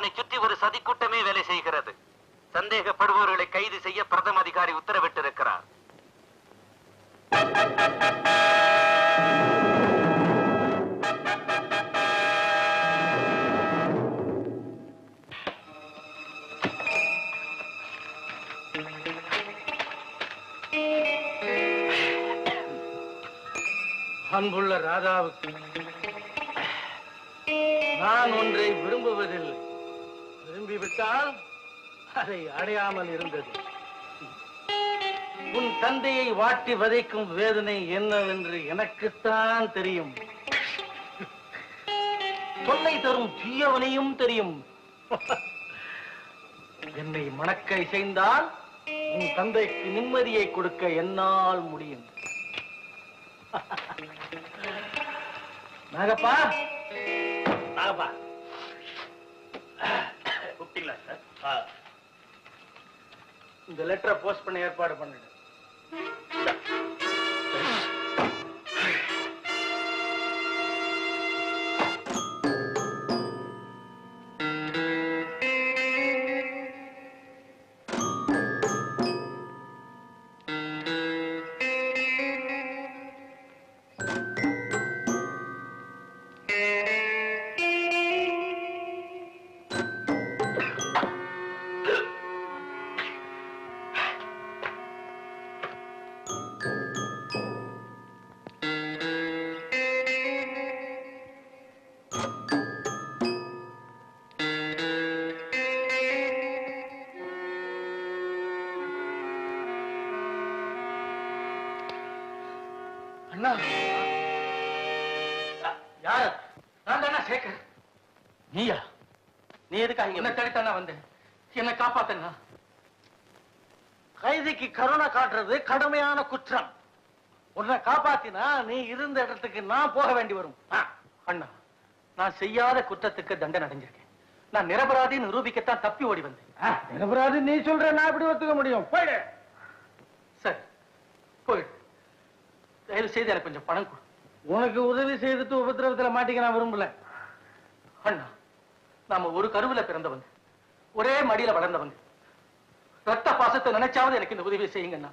அவனை சுற்றி ஒரு சதிக்கூட்டமே வேலை செய்கிறது. சந்தேகப்படுபவர்களை கைது செய்ய பிரதம அதிகாரி உத்தரவிட்டிருக்கிறார். அன்புள்ள ராதாவுக்கு நான் ஒன்றை விரும்புவதில்லை. விரும்பிவிட்டால் அதை அடையாமல் இருந்தது. உன் தந்தையை வாட்டி வதைக்கும் வேதனை என்னவென்று எனக்குத்தான் தெரியும். தொல்லை தரும் தீயவனையும் தெரியும். என்னை மணக்க இசைந்தால் உன் தந்தைக்கு நிம்மதியை கொடுக்க என்னால் முடியும். நாகப்பா. நாகப்பா. சார் இந்த லெட்டரை போஸ்ட் பண்ண ஏற்பாடு பண்ணிடு நீ எதுக்காக என்ன தேடித்தானா வந்தேன். என்ன காப்பாத்தண்ணா கைதிக்கு கருணை காட்டுறது கடுமையான குற்றம். உன்னை காப்பாத்தினா நீ இருந்த இடத்துக்கு நான் போக வேண்டி வரும். அண்ணா நான் செய்யாத குற்றத்துக்கு தண்டனை அடைஞ்சிருக்கேன். நான் நிரபராதி நிரூபிக்கத்தான் தப்பி ஓடி வந்தேன். நிரபராதி நீ சொல்ற நான் எப்படி ஒத்துக்க முடியும்? போயிடு. சரி போயிடு. தயவு செய்து எனக்கு கொஞ்சம் பணம் கொடு. உனக்கு உதவி செய்துட்டு உபத்திரவத்துல மாட்டிக்க நான் விரும்பல. அண்ணா நாம ஒரு கருவுல பிறந்தவங்க. ஒரே மடியில வளர்ந்தவங்க. ரத்த பாசத்தை நினைச்சாவது எனக்கு இந்த உதவியை செய்யுங்கண்ணா.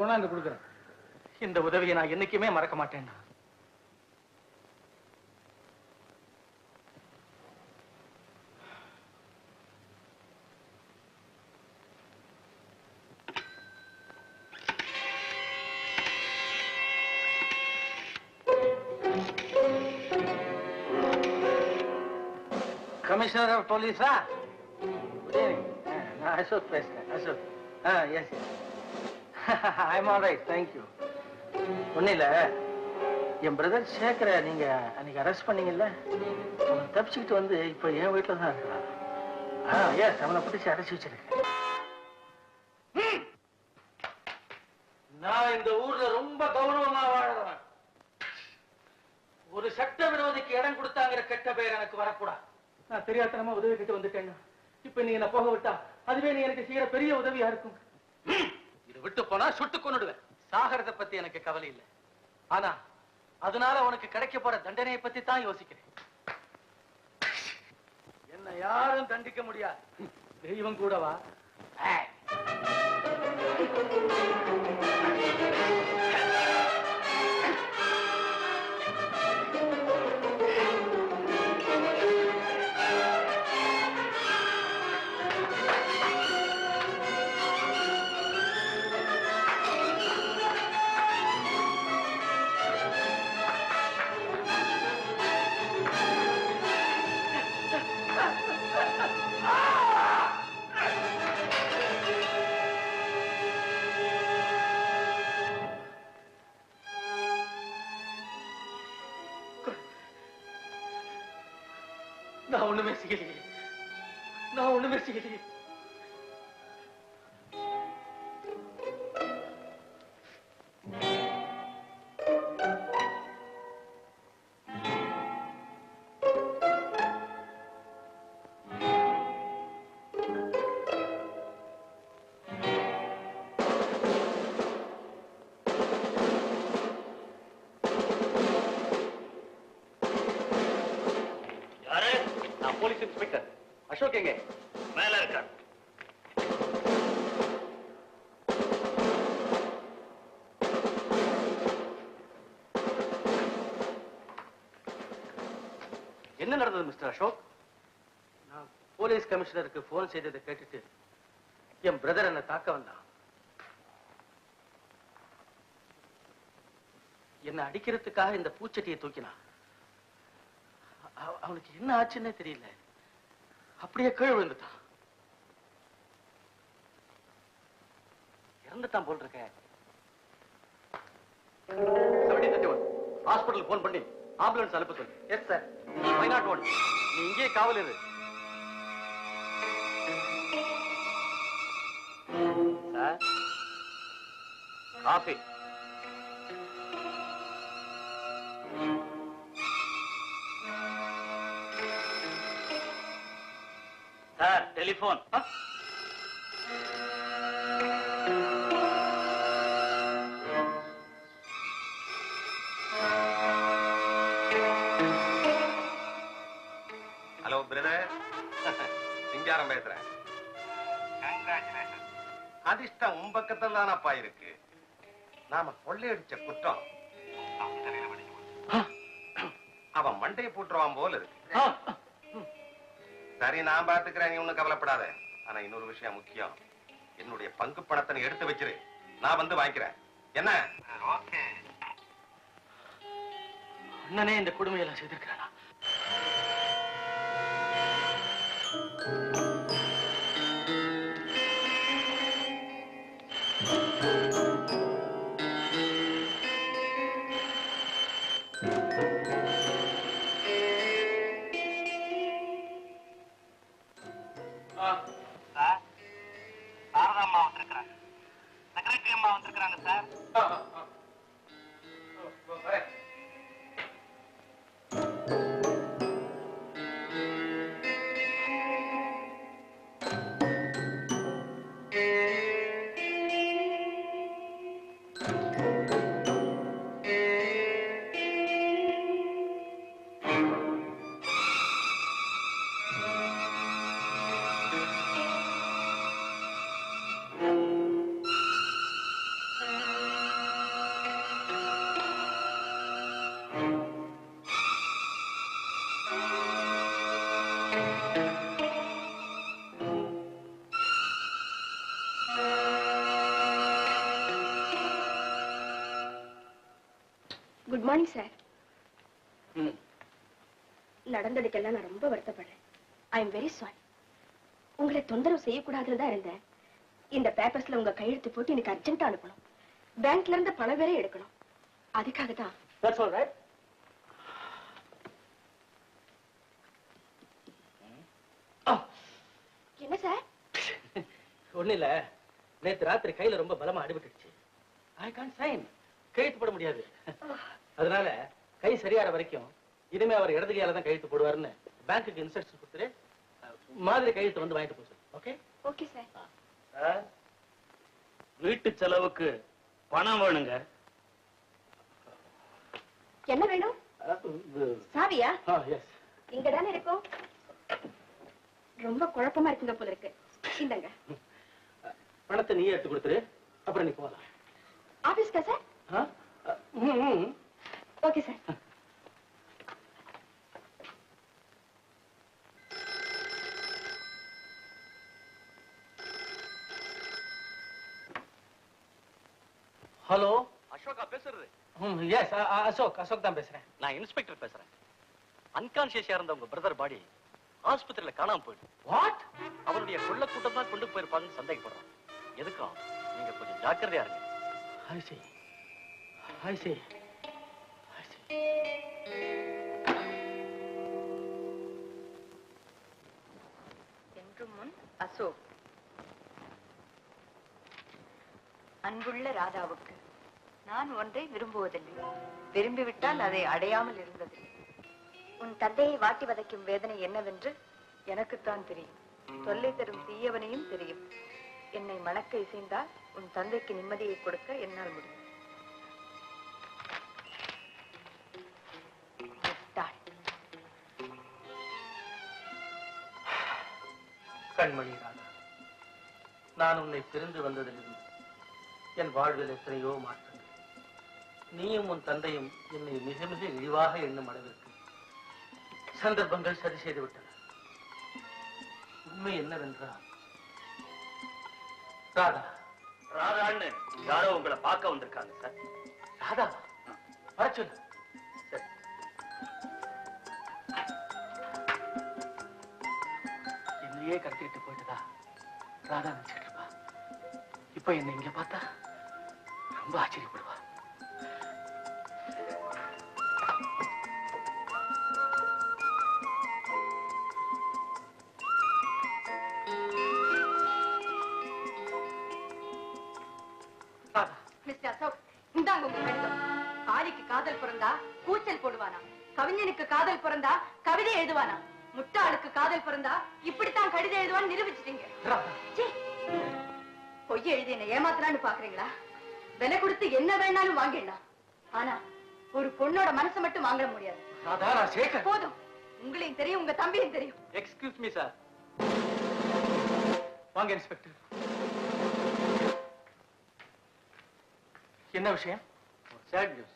கொண்டாந்து கொடுக்குறேன். இந்த உதவியை நான் என்னைக்குமே மறக்க மாட்டேன்னா கமிஷனர் ஆஃப் போலீஸா நான் அசோக் பேசுறேன் அசோக் ஆ yes I'm all right thank you ஒன்றும் இல்லை என் பிரதர் சேகரை நீங்க அன்னைக்கு அரெஸ்ட் பண்ணீங்கல்ல? அவன் தப்பிச்சுக்கிட்டு வந்து இப்போ என் வீட்டில் தான் இருக்கிறான். Ah, ஆ ஏன் அவனை பிடிச்சி அடைச்சி வச்சிருக்கேன் ம். நான் இந்த ஊர்ல ரொம்ப கௌரவமா வாழறவன் ஒரு சட்ட விரோதிக்கு இடம் கொடுத்தாங்கிற கெட்ட பெயர் எனக்கு வரக்கூடாது நான் தெரியாதனமா உதவி கிட்ட வந்துட்டேன் இப்ப நீ என்ன போக விட்டா அதுவே நீ எனக்கு செய்யற பெரிய உதவியா இருக்கும். இது விட்டு போனா சுட்டு கொன்னுடுவேன். சாகரத்தை பத்தி எனக்கு கவலை இல்லை. ஆனா அதனால உனக்கு கிடைக்க போற தண்டனையை பத்தி தான் யோசிக்கிறேன். என்ன யாரும் தண்டிக்க முடியாது. தெய்வம் கூடவா? நான் ஒண்ணுமே செய்யலையே. நான் ஒண்ணுமே செய்யலையே. என்ன நடந்தது மிஸ்டர் அசோக்? நான் போலீஸ் கமிஷனருக்கு போன் செய்ததை கேட்டுட்டு என் பிரதர் என்னை தாக்க வந்தான். என்னை அடிக்கிறதுக்காக இந்த பூச்சட்டியை தூக்கினான். அவனுக்கு என்ன ஆச்சுன்னே தெரியல. அப்படியே கீழ் விழுந்துட்டான். இறந்துட்டான் போல் இருக்க. ஹாஸ்பிடல் போன் பண்ணி. ஆம்புலன்ஸ் அனுப்ப சொல்லு. Yes sir why not one நீ இங்கே காவல் இரு. சார் காஃபி சார் டெலிபோன் உன் பக்கத்துல தானப்பா இருக்கு. நாம கொள்ளையடிச்ச குற்றம் அவன் மண்டையை போட்டுருவான் போல இருக்கு. சரி நான் பாத்துக்கிறேன். நீ ஒண்ணும் கவலைப்படாத. ஆனா இன்னொரு விஷயம் முக்கியம். என்னுடைய பங்கு பணத்தை எடுத்து வச்சிரு. நான் வந்து வாங்கிக்கிறேன். என்ன? ஓகே. அண்ணனே இந்த கொடுமையெல்லாம் செய்திருக்கிறானா மார்னிங் சார் ம். நடந்ததுக்கெல்லாம் நான் ரொம்ப வருத்தப்படுறேன். ஐ எம் வெரி சாரி உங்களை தொந்தரவு செய்யக்கூடாதுன்னு தான் இருந்தேன். இந்த பேப்பர்ஸ்ல உங்க கையெழுத்து போட்டு எனக்கு அர்ஜென்ட்டா அனுப்பணும். பேங்க்ல இருந்து பணம் வேற எடுக்கணும். அதுக்காக தான். என்ன சார் ஒண்ணு இல்ல. நேத்து ராத்திரி கையில ரொம்ப பலமா அடிபட்டுடுச்சு. ஐ கான் சைன் கையெழுத்து போட முடியாது. அதனால கை சரியாற வரைக்கும் இனிமே அவர் இடது கையால தான் கையெழுத்து போடுவாருன்னு பேங்க்குக்கு இன்ஸ்ட்ரக்ஷன் கொடுத்துரு மாதிரி கையெழுத்து வந்து வாங்கிட்டு போச்சு ஓகே ஓகே சார் வீட்டு செலவுக்கு பணம் வேணுங்க. என்ன வேணும்? சாவியா? இங்க தானே இருக்கும். ரொம்ப குழப்பமா இருக்குங்க போல இருக்கு. இந்தங்க. பணத்தை நீயே எடுத்து கொடுத்துரு. அப்புறம் நீ போகலாம் ஆபீஸ்க்கா சார். Okay sir. ஹலோ? அசோகா பேசுறது. எஸ் அசோக் அசோக் தான் பேசுறேன். நான் இன்ஸ்பெக்டர் பேசுறேன். அன்கான்சியஸா இருந்த உங்க பிரதர் பாடி ஆஸ்பத்திரியில காணாம போயிடு. வாட் அவருடைய கொள்ள கூட்டம் தான் கொண்டு போயிருப்பாங்கன்னு சந்தேகப்படுறோம் எதுக்கும்? நீங்க கொஞ்சம் ஜாக்கிரதையா இருங்க. I see. I see. என்றும் முன்? அசோக். அன்புள்ள ராதாவுக்கு. நான் ஒன்றை விரும்புவதில்லை. விரும்பிவிட்டால் அதை அடையாமல் இருந்தது உன் தந்தையை வாட்டி வதைக்கும் வேதனை என்னவென்று எனக்குத்தான் தெரியும். தொல்லை தரும் தீயவனையும் தெரியும். என்னை மணக்க இசைந்தால் உன் தந்தைக்கு நிம்மதியை கொடுக்க என்னால் முடியும். கண்மணி ராதா நான் உன்னை பிரிந்து வந்ததிலிருந்து என் வாழ்வில் எத்தனையோ மாற்றங்கள். நீயும் உன் தந்தையும் என்னை மிக மிக இழிவாக எண்ணும் அளவிற்கு சந்தர்ப்பங்கள் சரி செய்து விட்டன உண்மை என்னவென்றால் ராதா. ராதான்னு யாரோ உங்களை பார்க்க வந்திருக்காங்க சார். ராதா? வர சொல்லு. அப்படியே கடத்திட்டு போயிட்டதா. ராதா நினைச்சுட்டு இருப்பா இப்ப என்ன இங்க பார்த்தா ரொம்ப ஆச்சரியப்படுவா. காதல் பிறந்தா கூச்சல் போடுவானா? கவிஞனுக்கு காதல் பிறந்தா கவிதை எழுதுவானா? முட்டாளுக்கு காதல் பிறந்தா இப்படித்தான் கடிதம் எழுதுவான்னு நிரூபிச்சிட்டீங்க. ராதா சீ. பொய் எழுதி என்ன ஏமாத்தலான்னு பாக்குறீங்களா? விலை கொடுத்து என்ன வேணாலும் வாங்கிடலாம். ஆனா ஒரு பொண்ணோட மனசை மட்டும் வாங்க முடியாது. போதும். உங்களையும் தெரியும் உங்க தம்பியும் தெரியும். எக்ஸ்கியூஸ் மீ சார் வாங்க இன்ஸ்பெக்டர் என்ன விஷயம்? சேட் நியூஸ்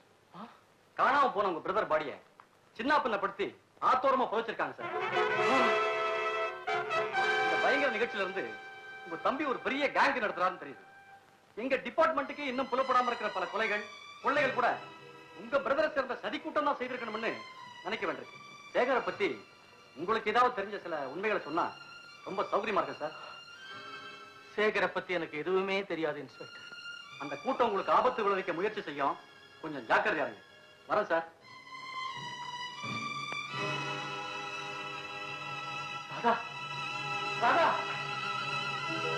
காணாம போன உங்க பிரதர் பாடிய சின்ன படுத்தி ஆத்தோரமா புதைச்சிருக்காங்க சார். இந்த பயங்கர நிகழ்ச்சியில இருந்து உங்க தம்பி ஒரு பெரிய கேங் நடத்துறாருன்னு தெரியுது. எங்க டிபார்ட்மெண்ட்டுக்கு இன்னும் புலப்படாம இருக்கிற பல கொலைகள் கொள்ளைகள் கூட உங்க பிரதரை சேர்ந்த சதி கூட்டம் தான் செய்திருக்கணும்னு நினைக்க வேண்டியிருக்கு சேகரை பத்தி உங்களுக்கு ஏதாவது தெரிஞ்ச சில உண்மைகளை சொன்னா ரொம்ப சௌகரியமா இருக்கு சார். சேகரை பத்தி எனக்கு எதுவுமே தெரியாது இன்ஸ்பெக்டர் அந்த கூட்டம் உங்களுக்கு ஆபத்து விளைவிக்க முயற்சி செய்யும். கொஞ்சம் ஜாக்கிரதையா இருங்க. வரேன் சார். 来子子